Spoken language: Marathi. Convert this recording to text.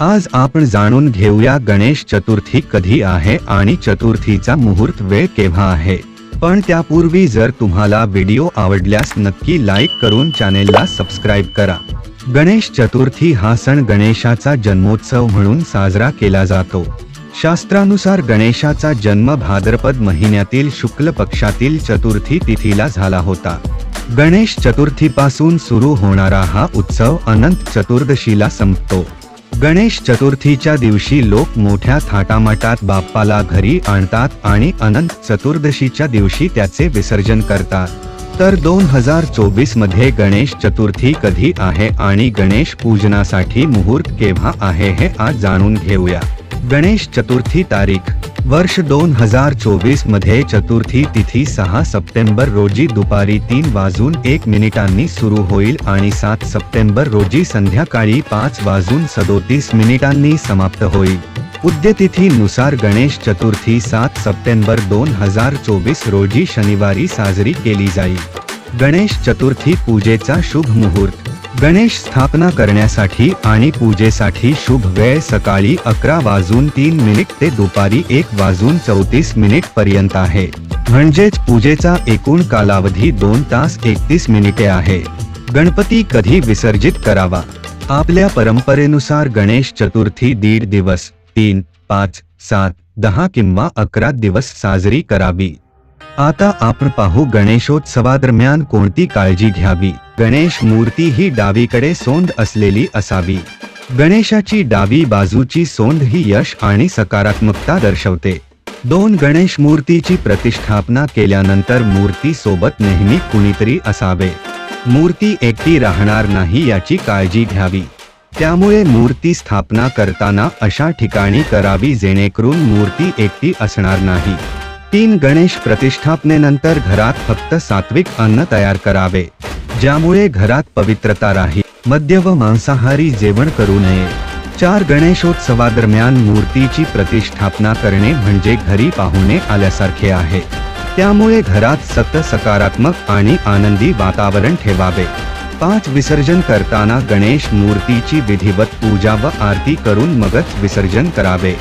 आज आपण जाणून घेऊया गणेश चतुर्थी कधी आहे आणि चतुर्थीचा मुहूर्त वेळ केव्हा आहे. पण त्यापूर्वी जर तुम्हाला व्हिडिओ आवडल्यास नक्की लाईक करून चॅनेलला सबस्क्राईब करा. गणेश चतुर्थी हा सण गणेशाचा जन्मोत्सव म्हणून साजरा केला जातो. शास्त्रानुसार गणेशाचा जन्म भाद्रपद महिन्यातील शुक्ल पक्षातील चतुर्थी तिथीला झाला होता. गणेश चतुर्थीपासून सुरू होणारा हा उत्सव अनंत चतुर्दशीला संपतो. गणेश चतुर्थीच्या दिवशी लोक मोठ्या थाटामाटात बाप्पाला घरी आणतात आणि अनंत चतुर्दशीच्या दिवशी त्याचे विसर्जन करतात. तर दोन हजार चोवीसमध्ये गणेश चतुर्थी कधी आहे आणि गणेश पूजनासाठी मुहूर्त केव्हा आहे हे आज जाणून घेऊया. गणेश चतुर्थी तारीख वर्ष दोन हजार चोवीसमध्ये चतुर्थी तिथी सहा सप्टेंबर रोजी दुपारी तीन वाजून एक मिनिटांनी सुरू होईल आणि सात सप्टेंबर रोजी संध्याकाळी पाच वाजून सदोतीस मिनिटांनी समाप्त होईल. उद्यतिथीनुसार गणेश चतुर्थी सात सप्टेंबर दोन हजार चोवीस रोजी शनिवारी साजरी केली जाईल. गणेश चतुर्थी पूजेचा शुभ मुहूर्त. गणेश स्थापना करण्यासाठी आणि पूजेसाठी शुभ वेळ सकाळी अकरा वाजून तीन मिनिट ते दुपारी एक वाजून चौतीस मिनिट पर्यंत आहे. म्हणजेच पूजेचा एकूण कालावधी दोन तास एकतीस मिनिटे आहे. गणपती कधी विसर्जित करावा? आपल्या परंपरेनुसार गणेश चतुर्थी दीड दिवस तीन पाच सात दहा किंवा अकरा दिवस साजरी करावी. आता आपण पाहू गणेशोत्सवादरम्यान कोणती काळजी घ्यावी? गणेश मूर्ती ही डावीकडे सोंड असलेली असावी. गणेशाची डावी बाजूची सोंड ही यश आणि सकारात्मकता दर्शवते. दोन गणेश मूर्तीची प्रतिष्ठापना केल्यानंतर मूर्ती सोबत नेहमी कुणीतरी असावे. मूर्ती एकटी राहणार नाही याची काळजी घ्यावी. त्यामुळे मूर्ती स्थापना करताना अशा ठिकाणी करावी जेणेकरून मूर्ती एकटी असणार नाही. तीन गणेश प्रतिष्ठापनेनंतर घरात फक्त सात्विक अन्न तयार करावे. ज्यामुळे घरात पवित्रता राहील. मद्य व मांसाहारी जेवण करू नये. चार गणेशोत्सवादरम्यान मूर्तीची प्रतिष्ठापना करणे म्हणजे घरी पाहुणे आल्यासारखे आहे. त्यामुळे घरात सतत सकारात्मक आणि आनंदी वातावरण ठेवावे. पाच विसर्जन करताना गणेश मूर्तीची विधिवत पूजा व आरती करून मगच विसर्जन करावे.